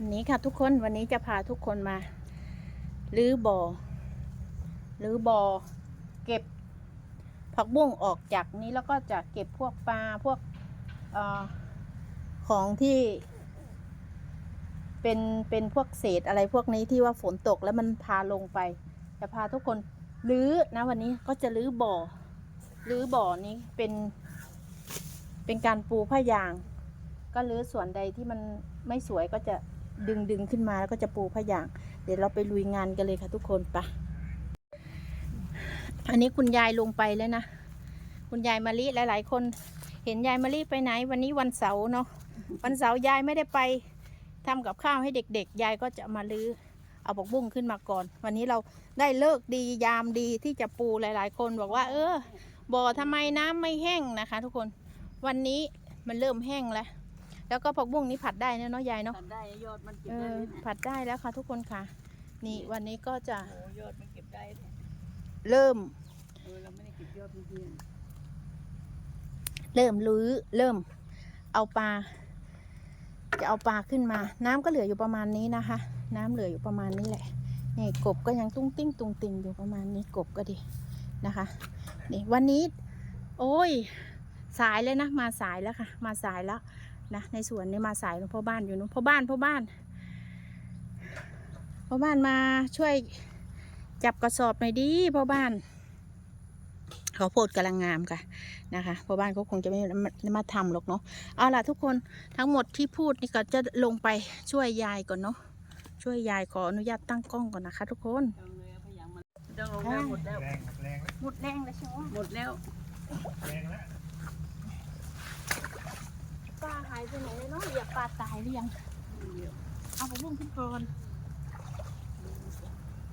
วันนี้ค่ะทุกคนวันนี้จะพาทุกคนมารื้อบ่อรื้อบ่อเก็บผักบุ้งออกจากนี้แล้วก็จะเก็บพวกปลาพวกออของที่เป็นเป็นพวกเศษอะไรพวกนี้ที่ว่าฝนตกแล้วมันพาลงไป จะพาทุกคนรื้อนะวันนี้ก็จะรื้อบ่อรื้อบ่อนี้เป็นเป็นการปูผ้ายาง ก็รื้อส่วนใดที่มันไม่สวยก็จะ ดึงดึงขึ้นมาแล้วก็จะปูผ้ายาง เดี๋ยวเราไปลุยงานกันเลยค่ะทุกคนไปะอันนี้คุณยายลงไปแล้วนะ คุณยายมาลิหลาย ๆ คน เห็นยายมาลิไปไหน วันนี้วันเสาร์เนาะวันเสาร์ยายไม่ได้ไปทำกับข้าวให้เด็ก ๆ ยายก็จะมาลื้อเอาบกบุ้งขึ้นมาก่อน วันนี้เราได้เลิกดียามดีที่จะปูหลาย ๆ คนบอกว่า เออบ่อทำไมน้ำไม่แห้งนะคะ ทุกคนวันนี้มันเริ่มแห้งแล้ว แล้วก็ผักบุ้งนี้ผัดได้นะเนาะยายเนาะตัดได้ยอดมันเก็บเอได้อเลยผัดได้แล้วค่ะทุกคนค่ะ นี่วันนี้ก็จะโอ้ยอดมันเก็บได้เลยเริ่มเออเราไม่ได้เก็บยอดเพื่อนเริ่มรื้อเริ่มเอาปลา จะเอาปลาขึ้นมา น้ำก็เหลืออยู่ประมาณนี้นะคะ น้ำเหลืออยู่ประมาณนี้แหละนี่กบก็ยังตุ้งติ้งตุ้งติงอยู่ประมาณนี้กบก็ดีนะคะนี่วันนี้ โอ้ย สายเลยนะ มาสายแล้วค่ะ มาสายแล้ว นะในสวนนี่มาสายแล้วพ่อบ้านอยู่นู้นพ่อบ้านพ่อบ้านพ่อบ้านมาช่วยจับกระสอบหน่อยดิพ่อบ้านเขาวโพดกำลังงามค่ะนะคะพ่อบ้านเขาคงจะไม่มามาทำหรอกเนาะเอาล่ะทุกคนทั้งหมดที่พูดนี่ก็จะลงไปช่วยยายก่อนเนาะช่วยยายขออนุญาตตั้งกล้องก่อนนะคะ ทุกคนๆเอาเลยเอาพยางมันต้องลงแล้วหมดแล้วแรงแรงหมดแรงแล้วใช่ไหมหมดแล้วแรงแล้ว ปลาหายไปไหนเลยเนาะอย่าปลาตายหรือยังเอาผมบุ้งขึ้นก่อน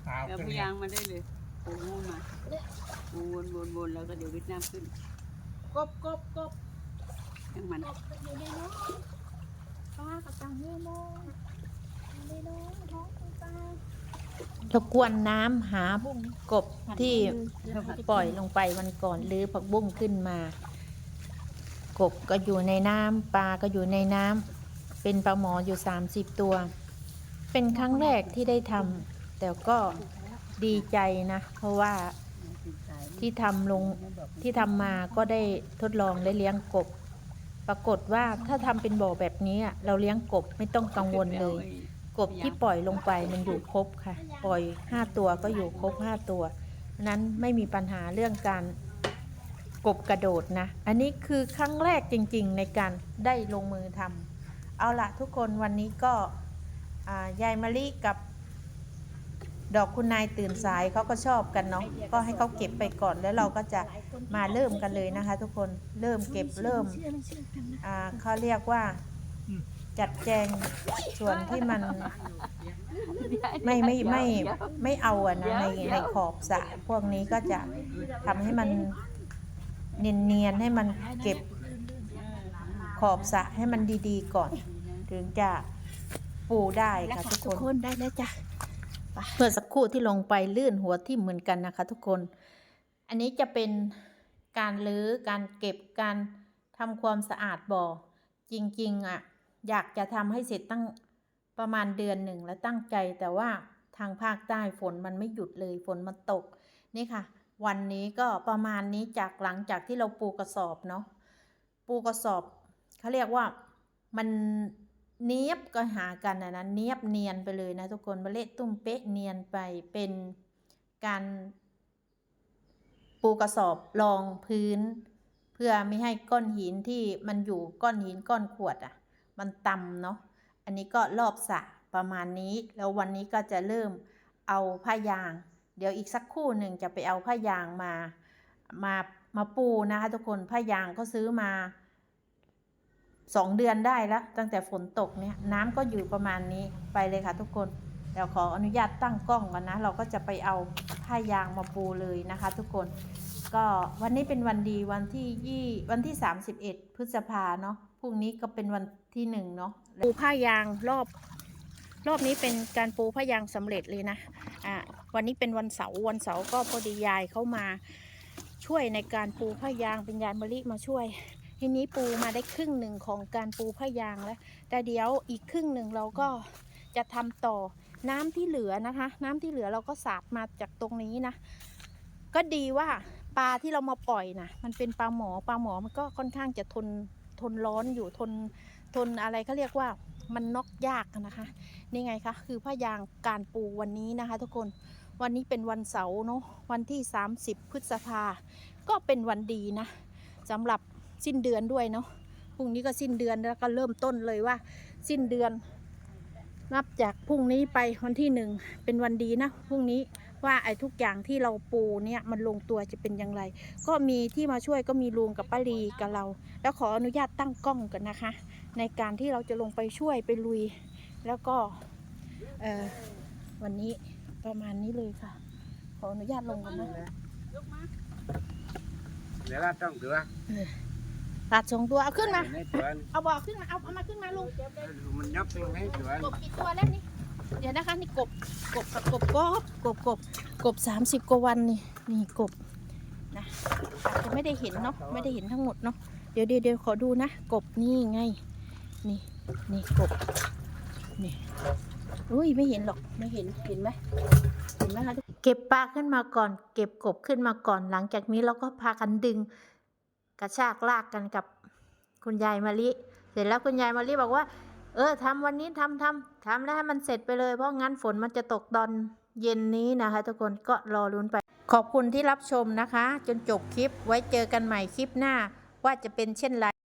เอาเดี๋ยวขึ้นพยางมันได้เลยโอ้โหมาวนวนวนแล้วก็เดี๋ยววิทน้ำขึ้นกบกบกบทั้งมันกบอยู่ในน้องปลากับตังเฮือโมอยู่ในน้องท้องปลาเรากวนน้ำหาบุ้งกบที่ปล่อยลงไปวันก่อนลือผักบุ้งขึ้นมา กบก็อยู่ในน้ำปลาก็อยู่ในน้ำเป็นปลาหมออยู่สามสิบตัว เป็นครั้งแรกที่ได้ทำแต่ก็ดีใจนะ เพราะว่าที่ทำลงที่ทำมาก็ได้ทดลองได้เลี้ยงกบ ปรากฏว่าถ้าทำเป็นบ่อแบบนี้เราเลี้ยงกบไม่ต้องกังวลเลย กบที่ปล่อยลงไปมันอยู่ครบค่ะ ปล่อยห้าตัวก็อยู่ครบห้าตัว นั้นไม่มีปัญหาเรื่องการ กบกระโดดนะ อันนี้คือครั้งแรกจริงๆในการได้ลงมือทำเอาละทุกคนวันนี้ก็ยายมะลิกับดอกคุณนายตื่นสายเขาก็ชอบกันเนาะก็ให้เขาเก็บไปก่อนแล้วเราก็จะมาเริ่มกันเลยนะคะ ทุกคนเริ่มเก็บเริ่มเขาเรียกว่าจัดแจงส่วนที่มันไม่ไม่ไม่ไม่เอาอะนะในในขอบสระพวกนี้ก็จะทำให้มัน เนียนๆให้มันเก็บขอบสระให้มันดีๆก่อน ถึงจะปูได้ค่ะทุกคนได้แล้วจ้ะเมื่อสักครู่ที่ลงไปลื่นหัวที่เหมือนกันนะคะ ทุกคน อันนี้จะเป็นการลื้อการเก็บการทำความสะอาดบ่อ จริงๆอะอยากจะทำให้เสร็จตั้งประมาณเดือนหนึ่งแล้วตั้งใจแต่ว่าทางภาคใต้ฝนมันไม่หยุดเลยฝนมันตกนี่ค่ะ วันนี้ก็ประมาณนี้จากหลังจากที่เราปูกระสอบเนาะปูกระสอบเขาเรียกว่ามันเนียบก็หากันนะนะเนียบเนียนไปเลยนะทุกคนมาเละตุ้มเป๊ะเนียนไปเป็นการปูกระสอบรองพื้น เพื่อไม่ให้ก้อนหินที่มันอยู่ก้อนหินก้อนขวดอะ มันต่ำเนาะอันนี้ก็รอบสะประมาณนี้ แล้ววันนี้ก็จะเริ่มเอาผ้ายาง เดี๋ยวอีกสักคู่หนึ่งจะไปเอาผ้ายางมา มา มาปูนะคะทุกคน ผ้ายางก็ซื้อมาสองเดือนได้แล้ว ตั้งแต่ฝนตกเนี่ยน้ำก็อยู่ประมาณนี้ไปเลยค่ะทุกคนเดี๋ยวขออนุญาตตั้งกล้องก่อนนะ เราก็จะไปเอาผ้ายางมาปูเลยนะคะ ทุกคน ก็วันนี้เป็นวันดีวันที่ยี่วันที่ 31 พฤษภาเนาะพรุ่งนี้ก็เป็นวันที่หนึ่งเนาะปูผ้ายางรอบ รอบนี้เป็นการปูผ้ายางสำเร็จเลยนะอะวันนี้เป็นวันเสาร์วันเสาร์ก็พอดียายเข้ามาช่วยในการปูผ้ายางเป็นยายมะลิมาช่วย ทีนี้ปูมาได้ครึ่งหนึ่งของการปูผ้ายางแล้ว แต่เดี๋ยวอีกครึ่งหนึ่งเราก็จะทำต่อน้ำที่เหลือนะคะ น้ำที่เหลือเราก็สาดมาจากตรงนี้นะ ก็ดีว่าปลาที่เรามาปล่อยนะมันเป็นปลาหมอปลาหมอมันก็ค่อนข้างจะทนทนร้อนอยู่ทนทนอะไรเขาเรียกว่า มันน็อกยากนะคะนี่ไงคะคือผ้ายางการปูวันนี้นะคะ ทุกคนวันนี้เป็นวันเสาร์เนาะวันที่ 30 พฤษภา ก็เป็นวันดีนะสำหรับสิ้นเดือนด้วยเนาะพรุ่งนี้ก็สิ้นเดือนแล้วก็เริ่มต้นเลยว่า สิ้นเดือน นับจากพรุ่งนี้ไปวันที่หนึ่งเป็นวันดีนะพรุ่งนี้ ว่าไอ้ทุกอย่างที่เราปูเนี่ยมันลงตัวจะเป็นอย่างไร ก็มีที่มาช่วยก็มีลุงกับป้าลีกับเรา แล้วขออนุญาตตั้งกล้องกันนะคะ ในการที่เราจะลงไปช่วยไปลุย แล้วก็เอ่อวันนี้ประมาณนี้เลยค่ะ ขออนุญาตลงกันนะยกมาเดี๋ยวเราต้องเดือตัดสองตัวเอาขึ้นมาในตัวเอาบอกขึ้นมา เอาเอามาขึ้นมาลุงมันยับลงให้ตัวกบกี่ตัวแล้วนี่ เดี๋ยวนะคะนี่กบกบกับกบกบกบกบกบสามสิบกว่าวันนี่นี่กบนะอาจจะไม่ได้เห็นเนาะไม่ได้เห็นทั้งหมดเนาะเดี๋ยวเดี๋ยวเดี๋ยวขอดูนะ กบนี่ไง นี่นี่กบนี่อุ้ยไม่เห็นหรอกไม่เห็นเห็นไหมเห็นไหมคะเก็บปลาขึ้นมาก่อน เก็บกบขึ้นมาก่อน หลังจากนี้เราก็พากันดึง กระชากลากกันกับคุณยายมะลิเสร็จแล้วคุณยายมะลิบอกว่า เออทำวันนี้ทำทำทำแล้วให้มันเสร็จไปเลย เพราะงั้นฝนมันจะตกตอนเย็นนี้นะคะ ทุกคนก็รอรุ้นไป ขอบคุณที่รับชมนะคะ จนจบคลิปไว้เจอกันใหม่คลิปหน้าว่าจะเป็นเช่นไร